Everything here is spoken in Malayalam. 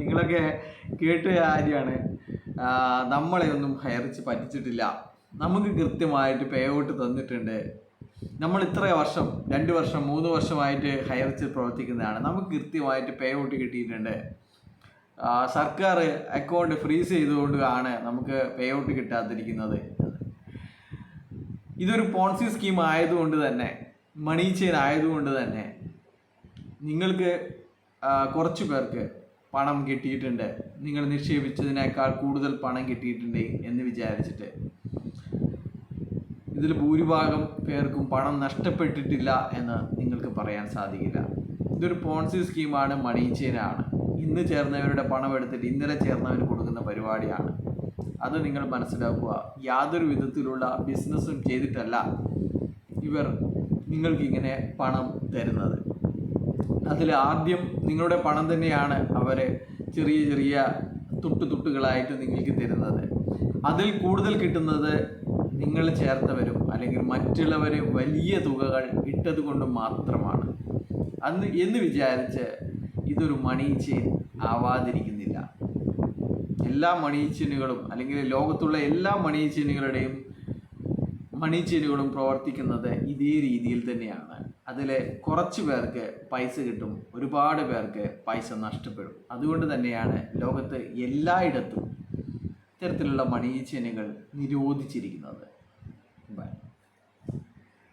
നിങ്ങളൊക്കെ കേട്ട കാര്യമാണ്. നമ്മളെ ഒന്നും ഹയറിച്ച് പറ്റിച്ചിട്ടില്ല. നമുക്ക് കൃത്യമായിട്ട് പേ ഔട്ട് തന്നിട്ടുണ്ട്. നമ്മൾ ഇത്ര വർഷം രണ്ട് വർഷം മൂന്ന് വർഷമായിട്ട് ഹയറിച്ച് പ്രവർത്തിക്കുന്നതാണ്. നമുക്ക് കൃത്യമായിട്ട് പേ ഔട്ട് കിട്ടിയിട്ടുണ്ട് സർക്കാർ അക്കൗണ്ട് ഫ്രീസ് ചെയ്തുകൊണ്ടാണ് നമുക്ക് പേ ഔട്ട് കിട്ടാതിരിക്കുന്നത്. ഇതൊരു പോൺസി സ്കീം ആയതുകൊണ്ട് തന്നെ മണി ചെയിൻ ആയതുകൊണ്ട് തന്നെ നിങ്ങൾക്ക് കുറച്ചു കുറച്ച് പേർക്ക് പണം കിട്ടിയിട്ടുണ്ട്. നിങ്ങൾ നിക്ഷേപിച്ചതിനേക്കാൾ കൂടുതൽ പണം കിട്ടിയിട്ടുണ്ട് എന്ന് വിചാരിച്ചിട്ട്. ഇതിൽ ഭൂരിഭാഗം പേർക്കും പണം നഷ്ടപ്പെട്ടിട്ടില്ല എന്ന് നിങ്ങൾക്ക് പറയാൻ സാധിക്കില്ല. ഇതൊരു പോൺസി സ്കീമാണ് മണി ചെയിനാണ് ഇന്ന് ചേർന്നവരുടെ പണം എടുത്തിട്ട് ഇന്നലെ ചേർന്നവന് കൊടുക്കുന്ന പരിപാടിയാണ്. അത് നിങ്ങൾ മനസ്സിലാക്കുക. യാതൊരു വിധത്തിലുള്ള ബിസിനസ്സും ചെയ്തിട്ടല്ല ഇവർ നിങ്ങൾക്കിങ്ങനെ പണം തരുന്നത്. അതിൽ ആദ്യം നിങ്ങളുടെ പണം തന്നെയാണ് അവരെ ചെറിയ ചെറിയ തുട്ടു തുട്ടുകളായിട്ട് നിങ്ങൾക്ക് തരുന്നത്. അതിൽ കൂടുതൽ കിട്ടുന്നത് നിങ്ങൾ ചേർത്തവരും അല്ലെങ്കിൽ മറ്റുള്ളവർ വലിയ തുകകൾ ഇട്ടത് കൊണ്ട് മാത്രമാണ്. അന്ന് എന്ന് വിചാരിച്ച് ഇതൊരു മണി ചെയിൻ ആവാതിരിക്കുന്നില്ല. എല്ലാ മണി ചെയിനുകളും അല്ലെങ്കിൽ ലോകത്തുള്ള എല്ലാ മണി ചെയിനുകളുടെയും മണി ചെയിനുകളും പ്രവർത്തിക്കുന്നത് ഇതേ രീതിയിൽ തന്നെയാണ്. അതിൽ കുറച്ച് പേർക്ക് പൈസ കിട്ടും ഒരുപാട് പേർക്ക് പൈസ നഷ്ടപ്പെടും. അതുകൊണ്ട് തന്നെയാണ് ലോകത്ത് എല്ലായിടത്തും ഇത്തരത്തിലുള്ള മണി നിരോധിച്ചിരിക്കുന്നത്. ബൈ.